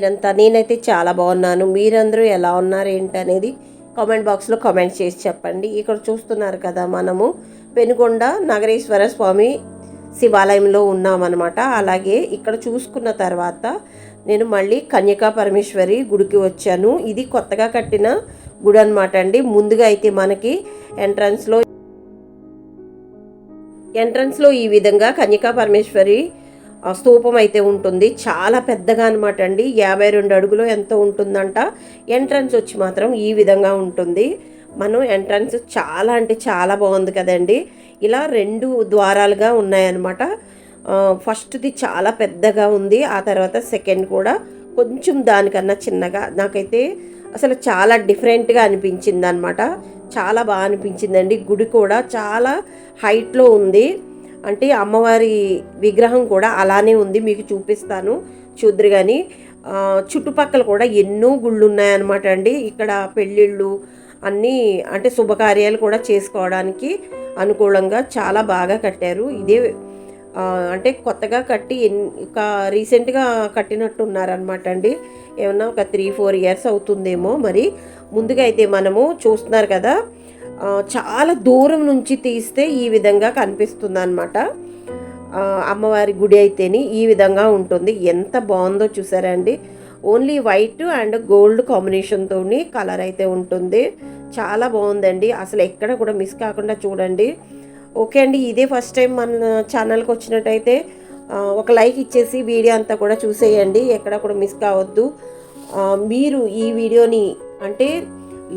ఇదంతా నేనైతే చాలా బాగున్నాను. మీరందరూ ఎలా ఉన్నారు ఏంటనేది కామెంట్ బాక్స్లో కామెంట్ చేసి చెప్పండి. ఇక్కడ చూస్తున్నారు కదా మనము పెనుగొండ నగరేశ్వర స్వామి శివాలయంలో ఉన్నామన్నమాట. అలాగే ఇక్కడ చూసుకున్న తర్వాత నేను మళ్ళీ కన్యకా పరమేశ్వరి గుడికి వచ్చాను. ఇది కొత్తగా కట్టిన గుడి అనమాట అండి. ముందుగా అయితే మనకి ఎంట్రన్స్లో ఎంట్రన్స్లో ఈ విధంగా కన్యకా పరమేశ్వరి స్తూపం అయితే ఉంటుంది. చాలా పెద్దగా అనమాట అండి. యాభై రెండు అడుగులు ఎంత ఉంటుందంట? ఎంట్రన్స్ వచ్చి మాత్రం ఈ విధంగా ఉంటుంది. మనం ఎంట్రన్స్ చాలా అంటే చాలా బాగుంది కదండి. ఇలా రెండు ద్వారాలుగా ఉన్నాయన్నమాట. ఫస్ట్ది చాలా పెద్దగా ఉంది. ఆ తర్వాత సెకండ్ కూడా కొంచెం దానికన్నా చిన్నగా. నాకైతే అసలు చాలా డిఫరెంట్గా అనిపించింది అనమాట చాలా బాగా అనిపించిందండి. గుడి కూడా చాలా హైట్లో ఉంది. అంటే అమ్మవారి విగ్రహం కూడా అలానే ఉంది మీకు చూపిస్తాను. చూద్దరు కానీ చుట్టుపక్కల కూడా ఎన్నో గుళ్ళు ఉన్నాయన్నమాట అండి. ఇక్కడ పెళ్ళిళ్ళు అన్నీ అంటే శుభకార్యాలు కూడా చేసుకోవడానికి అనుకూలంగా చాలా బాగా కట్టారు. ఇదే అంటే కొత్తగా కట్టి ఎన్ని ఒక రీసెంట్గా కట్టినట్టు ఉన్నారనమాట అండి. ఏమన్నా ఒక త్రీ ఫోర్ ఇయర్స్ అవుతుందేమో మరి. ముందుగా అయితే మనము చూస్తున్నారు కదా చాలా దూరం నుంచి తీస్తే ఈ విధంగా కనిపిస్తుంది అనమాట అమ్మవారి గుడి అయితేని ఈ విధంగా ఉంటుంది. ఎంత బాగుందో చూసారా అండి? ఓన్లీ వైట్ అండ్ గోల్డ్ కాంబినేషన్తో కలర్ అయితే ఉంటుంది. చాలా బాగుందండి. అసలు ఎక్కడ కూడా మిస్ కాకుండా చూడండి. ఓకే అండి ఇదే ఫస్ట్ టైం మన ఛానల్కి వచ్చినట్టయితే ఒక లైక్ ఇచ్చేసి వీడియో అంతా కూడా చూసేయండి. ఎక్కడ కూడా మిస్ కావద్దు. మీరు ఈ వీడియోని అంటే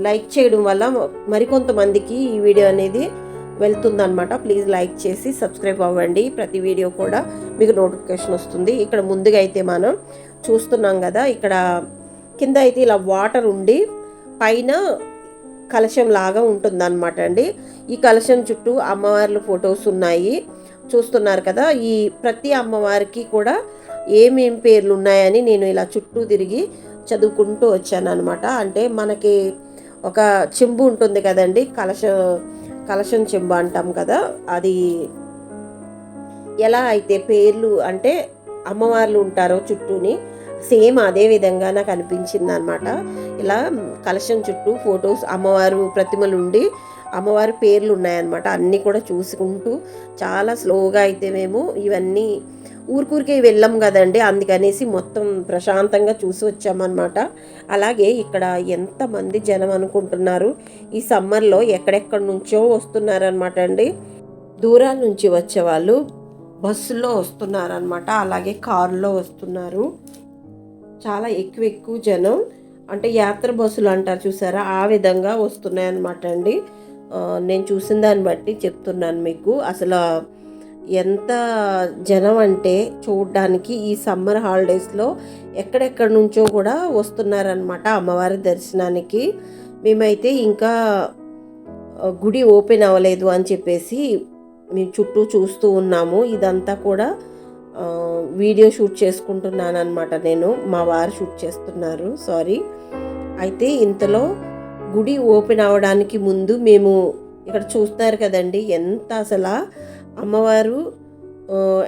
లైక్ చేయడం వల్ల మరికొంతమందికి ఈ వీడియో అనేది వెళ్తుందనమాట ప్లీజ్ లైక్ చేసి సబ్స్క్రైబ్ అవ్వండి. ప్రతి వీడియో కూడా మీకు నోటిఫికేషన్ వస్తుంది. ఇక్కడ ముందుగా అయితే మనం చూస్తున్నాం కదా ఇక్కడ కింద అయితే ఇలా వాటర్ ఉండి పైన కలశం లాగా ఉంటుందన్నమాట అండి. ఈ కలశం చుట్టూ అమ్మవార్ల ఫొటోస్ ఉన్నాయి. చూస్తున్నారు కదా ఈ ప్రతి అమ్మవారికి కూడా ఏమేం పేర్లు ఉన్నాయని నేను ఇలా చుట్టూ తిరిగి చదువుకుంటూ వచ్చాను అనమాట అంటే మనకి ఒక చెంబు ఉంటుంది కదండి కలశ కలశం చెంబు అంటాం కదా అది ఎలా అయితే పేర్లు అంటే అమ్మవార్లు ఉంటారో చుట్టూని సేమ్ అదే విధంగా నాకు అనిపించింది అనమాట ఇలా కలశం చుట్టూ ఫొటోస్ అమ్మవారు ప్రతిమలు ఉండి అమ్మవారి పేర్లు ఉన్నాయన్నమాట. అన్నీ కూడా చూసుకుంటూ చాలా స్లోగా అయితే మేము ఇవన్నీ ఊరికూరికే వెళ్ళాం కదండి. అందుకనేసి మొత్తం ప్రశాంతంగా చూసి వచ్చామన్నమాట. అలాగే ఇక్కడ ఎంతమంది జనం అనుకుంటున్నారు? ఈ సమ్మర్లో ఎక్కడెక్కడి నుంచో వస్తున్నారనమాట అండి. దూరాల నుంచి వచ్చేవాళ్ళు బస్సులో వస్తున్నారనమాట అలాగే కారులో వస్తున్నారు. చాలా ఎక్కువ ఎక్కువ జనం. అంటే యాత్ర బస్సులు అంటారు చూసారా? ఆ విధంగా వస్తున్నాయన్నమాట అండి. నేను చూసిన దాన్ని బట్టి చెప్తున్నాను మీకు. అసలు ఎంత జనం అంటే చూడడానికి ఈ సమ్మర్ హాలిడేస్లో ఎక్కడెక్కడి నుంచో కూడా వస్తున్నారనమాట అమ్మవారి దర్శనానికి. మేమైతే ఇంకా గుడి ఓపెన్ అవ్వలేదు అని చెప్పేసి మేము చుట్టూ చూస్తూ ఉన్నాము. ఇదంతా కూడా వీడియో షూట్ చేసుకుంటున్నాను అనమాట నేను. మా వారు షూట్ చేస్తున్నారు. సారీ. అయితే ఇంతలో గుడి ఓపెన్ అవ్వడానికి ముందు మేము ఇక్కడ చూస్తారు కదండి ఎంత అసలు అమ్మవారు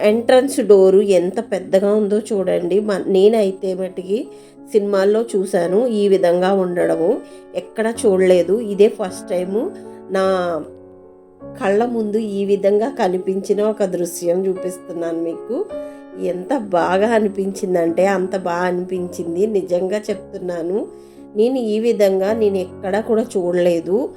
ఎంట్రన్స్ డోరు ఎంత పెద్దగా ఉందో చూడండి. మ నేనైతే మట్టికి సినిమాల్లో చూశాను ఈ విధంగా ఉండడము. ఎక్కడ చూడలేదు. ఇదే ఫస్ట్ టైము నా కళ్ళ ముందు ఈ విధంగా కనిపించిన ఒక దృశ్యం చూపిస్తున్నాను మీకు. ఎంత బాగా అనిపించిందంటే అంత బాగా అనిపించింది. నిజంగా చెప్తున్నాను. నేను ఈ విధంగా నేను ఎక్కడా కూడా చూడలేదు.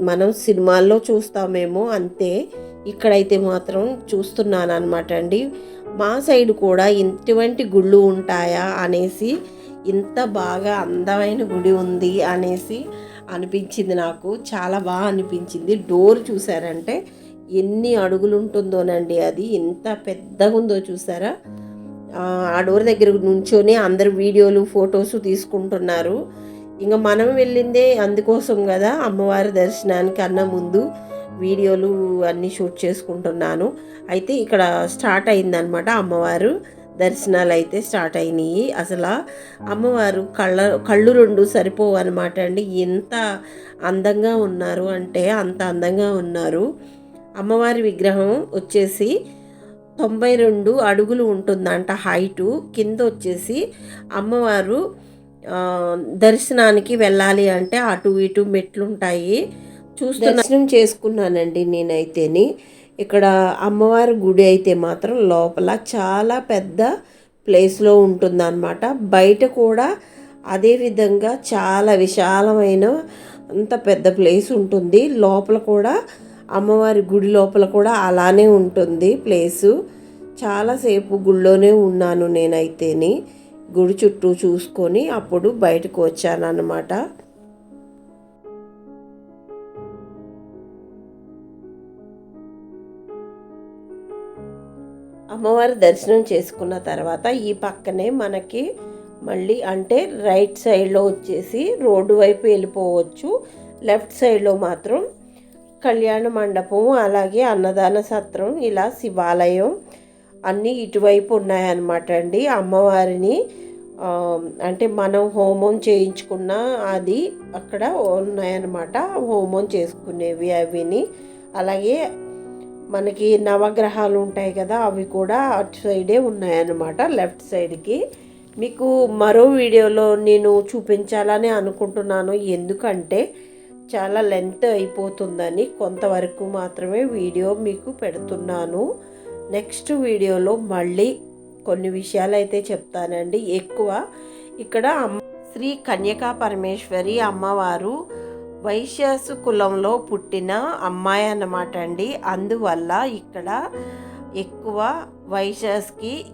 మనం సినిమాల్లో చూస్తామేమో అంతే. ఇక్కడైతే మాత్రం చూస్తున్నాను అనమాట అండి. మా సైడ్ కూడా ఇటువంటి గుళ్ళు ఉంటాయా అనేసి ఇంత బాగా అందమైన గుడి ఉంది అనేసి అనిపించింది నాకు. చాలా బాగా అనిపించింది. డోర్ చూసారంటే ఎన్ని అడుగులు ఉంటుందోనండి అది. ఎంత పెద్దగా ఉందో చూసారా ఆ, డోర్ దగ్గర నుంచోనే అందరు వీడియోలు ఫొటోస్ తీసుకుంటున్నారు. ఇంకా మనం వెళ్ళిందే అందుకోసం కదా అమ్మవారి దర్శనానికి అన్న ముందు వీడియోలు అన్నీ షూట్ చేసుకుంటున్నాను. అయితే ఇక్కడ స్టార్ట్ అయిందనమాట అమ్మవారు. దర్శనాలు అయితే స్టార్ట్ అయినాయి. అసలు అమ్మవారు కళ్ళ కళ్ళు రెండు సరిపోవు అనమాట అండి. ఎంత అందంగా ఉన్నారు అంటే అంత అందంగా ఉన్నారు. అమ్మవారి విగ్రహం వచ్చేసి తొంభై రెండు అడుగులు ఉంటుందంట హైటు. కింద వచ్చేసి అమ్మవారు దర్శనానికి వెళ్ళాలి అంటే అటు ఇటు మెట్లు ఉంటాయి చూస్తూ దర్శనం చేసుకున్నానండి నేనైతేని. ఇక్కడ అమ్మవారి గుడి అయితే మాత్రం లోపల చాలా పెద్ద ప్లేస్లో ఉంటుందన్నమాట. బయట కూడా అదే విధంగా చాలా విశాలమైన అంత పెద్ద ప్లేస్ ఉంటుంది. లోపల కూడా అమ్మవారి గుడి లోపల కూడా అలానే ఉంటుంది ప్లేసు. చాలాసేపు గుళ్ళోనే ఉన్నాను నేనైతేని. గుడి చుట్టూ చూసుకొని అప్పుడు బయటకు వచ్చానన్నమాట. అమ్మవారి దర్శనం చేసుకున్న తర్వాత ఈ పక్కనే మనకి మళ్ళీ అంటే రైట్ సైడ్లో వచ్చేసి రోడ్డు వైపు వెళ్ళిపోవచ్చు. లెఫ్ట్ సైడ్లో మాత్రం కళ్యాణ మండపం అలాగే అన్నదాన సత్రం ఇలా శివాలయం అన్నీ ఇటువైపు ఉన్నాయన్నమాట అండి. అమ్మవారిని అంటే మనం హోమం చేయించుకున్న అది అక్కడ ఉన్నాయన్నమాట. హోమం చేసుకునేవి అవిని. అలాగే మనకి నవగ్రహాలు ఉంటాయి కదా అవి కూడా అటు సైడే ఉన్నాయన్నమాట లెఫ్ట్ సైడ్కి. మీకు మరో వీడియోలో నేను చూపించాలని అనుకుంటున్నాను. ఎందుకంటే చాలా లెంత్ అయిపోతుందని కొంతవరకు మాత్రమే వీడియో మీకు పెడుతున్నాను. నెక్స్ట్ వీడియోలో మళ్ళీ కొన్ని విషయాలు అయితే చెప్తానండి. ఎక్కువ ఇక్కడ శ్రీ కన్యకా పరమేశ్వరి అమ్మవారు వైశ్యాసు కులంలో పుట్టిన అమ్మాయి అన్నమాట అండి. అందువల్ల ఇక్కడ ఎక్కువ వైశ్యాస్కి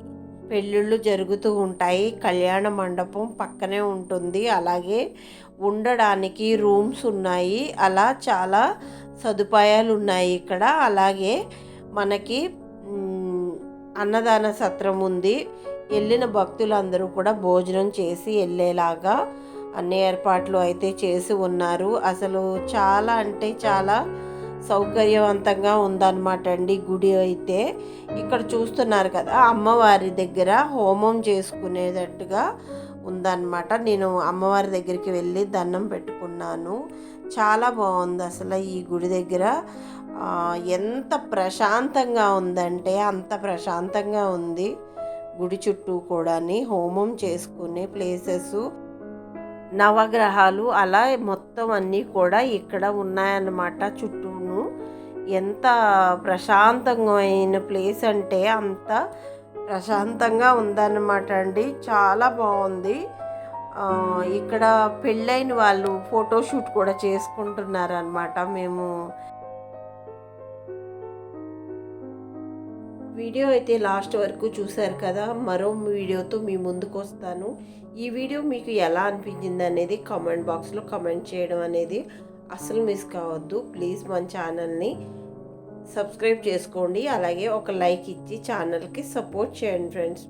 పెళ్ళిళ్ళు జరుగుతూ ఉంటాయి. కళ్యాణ మండపం పక్కనే ఉంటుంది. అలాగే ఉండడానికి రూమ్స్ ఉన్నాయి. అలా చాలా సదుపాయాలు ఉన్నాయి ఇక్కడ. అలాగే మనకి అన్నదాన సత్రం ఉంది. వెళ్ళిన భక్తులందరూ కూడా భోజనం చేసి వెళ్ళేలాగా అన్ని ఏర్పాట్లు అయితే చేసి ఉన్నారు. అసలు చాలా అంటే చాలా సౌకర్యవంతంగా ఉందన్నమాట అండి గుడి అయితే. ఇక్కడ చూస్తున్నారు కదా అమ్మవారి దగ్గర హోమం చేసుకునేటట్టుగా ఉందన్నమాట. నేను అమ్మవారి దగ్గరికి వెళ్ళి దండం పెట్టుకున్నాను. చాలా బాగుంది అసలు ఈ గుడి దగ్గర. ఎంత ప్రశాంతంగా ఉందంటే అంత ప్రశాంతంగా ఉంది. గుడి చుట్టూ కూడాని హోమం చేసుకునే ప్లేసెస్. నవగ్రహాలు అలా మొత్తం అన్నీ కూడా ఇక్కడ ఉన్నాయన్నమాట చుట్టూను. ఎంత ప్రశాంతమైన ప్లేస్ అంటే అంత ప్రశాంతంగా ఉందన్నమాట అండి. చాలా బాగుంది. ఇక్కడ పెళ్ళైన వాళ్ళు ఫోటోషూట్ కూడా చేసుకుంటున్నారనమాట మేము. వీడియో అయితే లాస్ట్ వరకు చూశారు కదా మరో వీడియోతో మీ ముందుకు వస్తాను. ఈ వీడియో మీకు ఎలా అనిపించింది అనేది కామెంట్ బాక్స్లో కమెంట్ చేయడం అనేది అసలు మిస్ కావద్దు. ప్లీజ్ మన ఛానల్ని సబ్స్క్రైబ్ చేసుకోండి. అలాగే ఒక లైక్ ఇచ్చి ఛానల్కి సపోర్ట్ చేయండి ఫ్రెండ్స్.